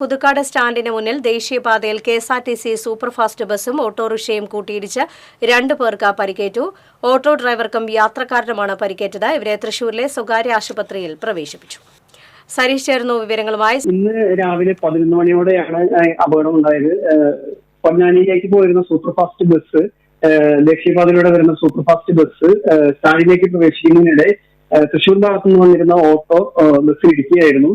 പുതുക്കാട് സ്റ്റാൻഡിന് മുന്നിൽ ദേശീയപാതയിൽ K S R T C superfast ബസ്സും ഓട്ടോറിക്ഷയും കൂട്ടിയിടിച്ച് രണ്ടു പേർക്ക് പരിക്കേറ്റു. ഓട്ടോ ഡ്രൈവർക്കും യാത്രക്കാരനുമാണ് പരിക്കേറ്റത്. ഇവരെ തൃശൂരിലെ സ്വകാര്യ ആശുപത്രിയിൽ പ്രവേശിപ്പിച്ചു. സരീഷ് ചേർന്നു വിവരങ്ങളുമായി. ഇന്ന് രാവിലെ പതിനൊന്ന് മണിയോടെയാണ് അപകടം ഉണ്ടായത്. പൊന്നാനിയിലേക്ക് പോയിരുന്ന സൂപ്പർഫാസ്റ്റ് ബസ് ദേശീയപാതയിലൂടെ വരുന്ന സൂപ്പർഫാസ്റ്റ് ബസ് സ്റ്റാൻഡിലേക്ക് പ്രവേശിക്കുന്നതിനിടെ തൃശൂർ ഭാഗത്തുനിന്ന് വന്നിരുന്ന ഓട്ടോ ബസ് ഇടിക്കുകയായിരുന്നു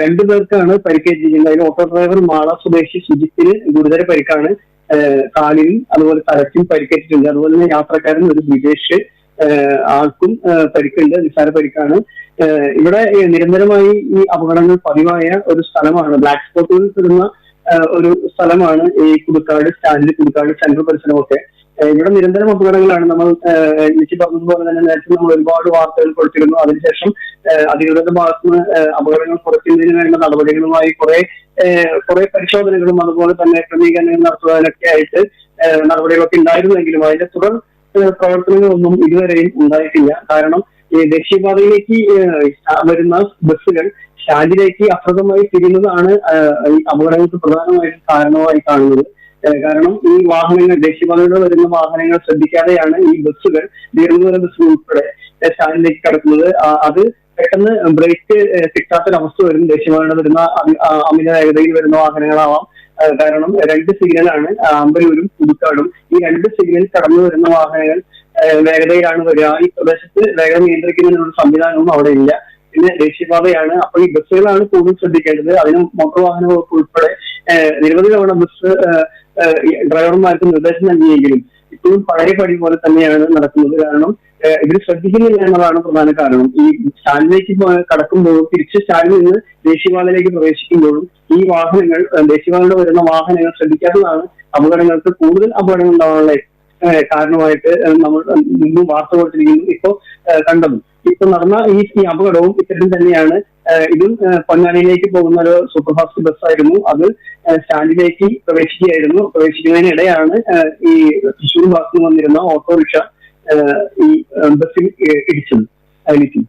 രണ്ടു പേർക്കാണ് പരിക്കേറ്റിരിക്കുന്നത്. അതിൽ ഓട്ടോ ഡ്രൈവർ മാള സ്വദേശി സുജിത്തിന് ഗുരുതര പരിക്കാണ്. കാലിനും അതുപോലെ തലയ്ക്കും പരിക്കേറ്റിട്ടുണ്ട്. അതുപോലെ തന്നെ യാത്രക്കാരൻ ഒരു വിദേശ് ആൾക്കും പരിക്കുണ്ട്. നിസ്സാര പരിക്കാണ്. ഇവിടെ നിരന്തരമായി ഈ അപകടങ്ങൾ പതിവായ ഒരു സ്ഥലമാണ്. ബ്ലാക്ക് സ്പോട്ടുകൾ പെടുന്ന ഒരു സ്ഥലമാണ് ഈ പുതുക്കാട് സ്റ്റാൻഡിൽ പുതുക്കാട് സെൻട്രൽ പരിസരമൊക്കെ. ഇവിടെ നിരന്തരം അപകടങ്ങളാണ് നമ്മൾ എനിക്ക് പറഞ്ഞതുപോലെ തന്നെ നേരത്തെ നമ്മൾ ഒരുപാട് വാർത്തകൾ കൊടുത്തിരുന്നു. അതിനുശേഷം അധികൃതരുടെ ഭാഗത്തുനിന്ന് അപകടങ്ങൾ കുറയ്ക്കുന്നതിന് വേണ്ട നടപടികളുമായി കുറെ കുറെ പരിശോധനകളും അതുപോലെ തന്നെ ക്രമീകരണങ്ങൾ നടത്തുവാനൊക്കെ ആയിട്ട് നടപടികളൊക്കെ ഉണ്ടായിരുന്നെങ്കിലും അതിന്റെ തുടർ പ്രവർത്തനങ്ങളൊന്നും ഇതുവരെയും ഉണ്ടായിട്ടില്ല. കാരണം ഈ ദേശീയപാതയിലേക്ക് വരുന്ന ബസ്സുകൾ സ്റ്റാൻഡിലേക്ക് അപ്രദമായി തിരിയുന്നതാണ് ഈ അപകടങ്ങൾക്ക് പ്രധാനമായിട്ടും കാരണമായി കാണുന്നത്. കാരണം ഈ വാഹനങ്ങൾ ദേശീയപാതയിലൂടെ വരുന്ന വാഹനങ്ങൾ ശ്രദ്ധിക്കാതെയാണ് ഈ ബസ്സുകൾ ദീർഘദൂര ബസ്സുകൾ ഉൾപ്പെടെ സ്റ്റാൻഡിലേക്ക് കടക്കുന്നത്. അത് പെട്ടെന്ന് ബ്രേക്ക് കിട്ടാത്തൊരവസ്ഥ വരും. ദേശീയപാതയിലൂടെ വരുന്ന അമിത വേഗതയിൽ വരുന്ന വാഹനങ്ങളാവാം. കാരണം രണ്ട് സിഗ്നലാണ് അമ്പലൂരും പുതുക്കാടും. ഈ രണ്ട് സിഗ്നൽ കടന്നു വരുന്ന വാഹനങ്ങൾ വേഗതയിലാണ് വരിക. ഈ പ്രദേശത്ത് വേഗത നിയന്ത്രിക്കുന്നതിനുള്ള സംവിധാനവും അവിടെ ഇല്ല. പിന്നെ ദേശീയപാതയാണ്. അപ്പോൾ ഈ ബസ്സുകളാണ് കൂടുതൽ ശ്രദ്ധിക്കേണ്ടത്. അതിന് മോട്ടോർ വാഹന വകുപ്പ് ഉൾപ്പെടെ നിരവധി തവണ ബസ് ഡ്രൈവർമാർക്ക് നിർദ്ദേശം നൽകിയെങ്കിലും ഇപ്പോഴും പഴയ പടി പോലെ തന്നെയാണ് നടക്കുന്നത്. കാരണം ഇവർ ശ്രദ്ധിക്കുന്നില്ല എന്നതാണ് പ്രധാന കാരണം. ഈ സ്റ്റാൻഡിലേക്ക് കടക്കുമ്പോഴും തിരിച്ച് സ്റ്റാൻഡിൽ നിന്ന് ദേശീയപാതയിലേക്ക് പ്രവേശിക്കുമ്പോഴും ഈ വാഹനങ്ങൾ ദേശീയപാതയിലൂടെ വരുന്ന വാഹനങ്ങൾ ശ്രദ്ധിക്കാത്തതാണ് അപകടങ്ങൾക്ക് കൂടുതൽ അപകടങ്ങൾ ഉണ്ടാവാനുള്ള കാരണമായിട്ട് നമ്മൾ മുമ്പ് വാർത്ത കൊടുത്തിരിക്കുന്നു. ഇപ്പോ കണ്ടതും. ഇപ്പൊ നടന്ന ഈ അപകടവും ഇത്തരം തന്നെയാണ് ഇതും പൊന്നാനിയിലേക്ക് പോകുന്ന ഒരു സൂപ്പർഫാസ്റ്റ് ബസ്സായിരുന്നു അത് സ്റ്റാൻഡിലേക്ക് പ്രവേശിക്കുകയായിരുന്നു. പ്രവേശിക്കുന്നതിനിടെയാണ് ഈ തൃശ്ശൂർ ഭാഗത്ത് വന്നിരുന്ന ഓട്ടോറിക്ഷ ഈ ബസ്സിൽ ഇടിച്ചത് അതിലേക്ക്